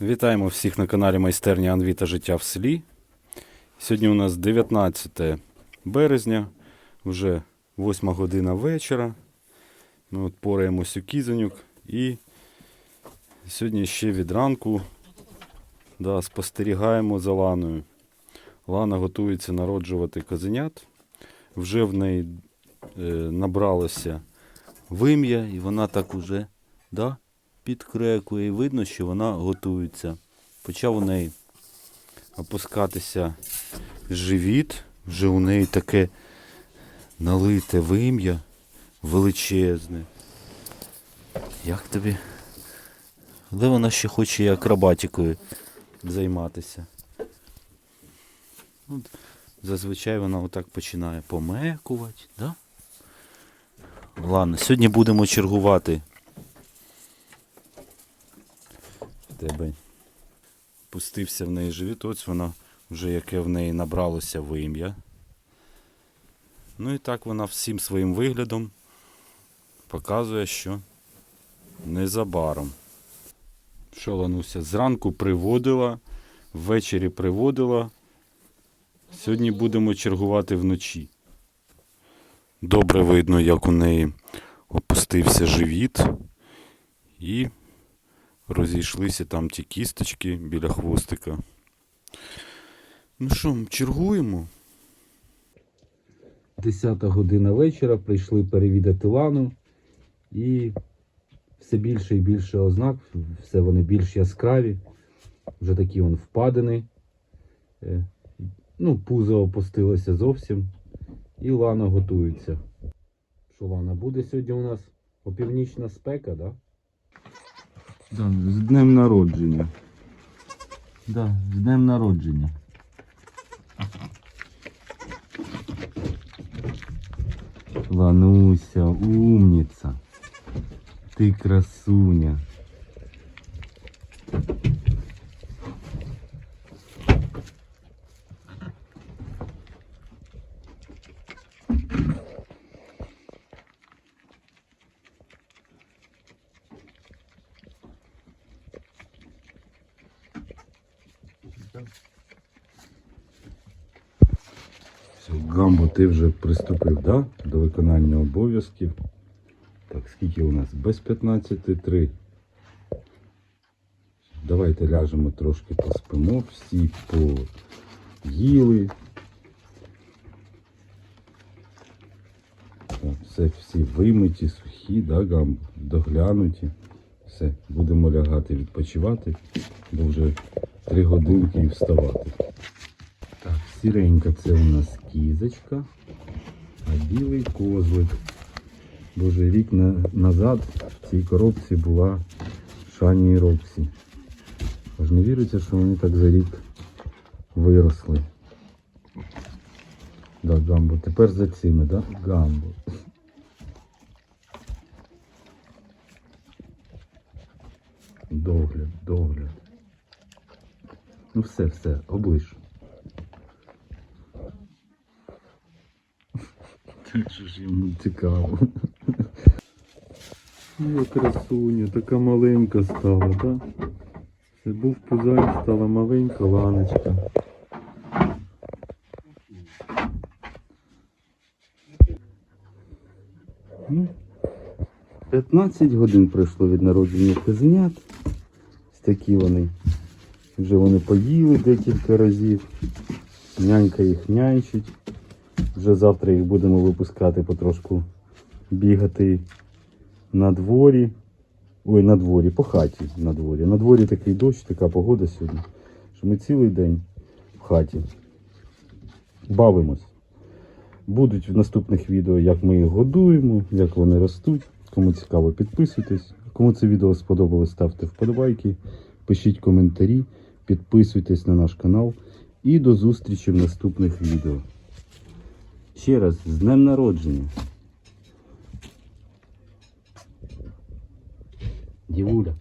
Вітаємо всіх на каналі Майстерня Анві та життя в селі. Сьогодні у нас 19 березня, вже 8 година вечора. Ми от пораємось у кізанюк і сьогодні ще від ранку да, спостерігаємо за Ланою. Лана готується народжувати козенят. Вже в неї е, набралося вим'я, і вона так уже да, підкрекує. І видно, що вона готується. Почав у неї опускатися живіт. Вже у неї таке налите вим'я величезне. Як тобі? Але вона ще хоче і акробатикою займатися. От, зазвичай вона отак починає помекувати, да? Ладно, сьогодні будемо чергувати. В Тебе пустився в неї живіт, ось вона вже яке в неї набралося вим'я. Ну і так вона всім своїм виглядом показує, що незабаром. Що Лануся, зранку приводила, ввечері приводила. Сьогодні будемо чергувати вночі. Добре видно, як у неї опустився живіт і розійшлися там ті кісточки біля хвостика. Ну що, чергуємо? Десята година вечора прийшли перевідати лану і все більше і більше ознак, все вони більш яскраві, вже такі вон впадини. Е, Ну, пузо опустилося зовсім. І лана готується. Що лана буде сьогодні у нас опівнічна спека, да? Да, з днем народження. Да, з днем народження. Лануся, умниця. Ти красуня. Все, Гамбо, ти вже приступив да? до виконання обов'язків. Так, скільки у нас? Без 15.3. Давайте ляжемо трошки поспимо, всі поїли. Так, все, всі вимиті, сухі, да, гамбо, доглянуті. Все, будемо лягати відпочивати, бо вже 3 годинки і вставати. Так, сіренька це у нас кізочка, а білий козлик. Боже, рік на, назад в цій коробці була Шані і Роксі. Аж не віриться, що вони так за рік виросли. Да, Гамбо. Тепер за цими, да? Гамбо. Догляд, догляд. Ну все, все, оближ. Так що ж йому цікаво. Ну, красуня, така маленька стала, так? Це був пузань, стала маленька ланочка. Ну, 15 годин пройшло від народження козенят. Ось такі вони. Вже вони поїли декілька разів. Нянька їх нянчить. Вже завтра їх будемо випускати потрошку бігати на дворі. Ой, на дворі, по хаті на дворі. На дворі такий дощ, така погода сьогодні, що ми цілий день в хаті. Бавимось. Будуть в наступних відео, як ми їх годуємо, як вони ростуть. Кому цікаво, підписуйтесь. Кому це відео сподобалось, ставте вподобайки, пишіть коментарі, підписуйтесь на наш канал. І до зустрічі в наступних відео. Ще раз, з днем народження. Дівуля.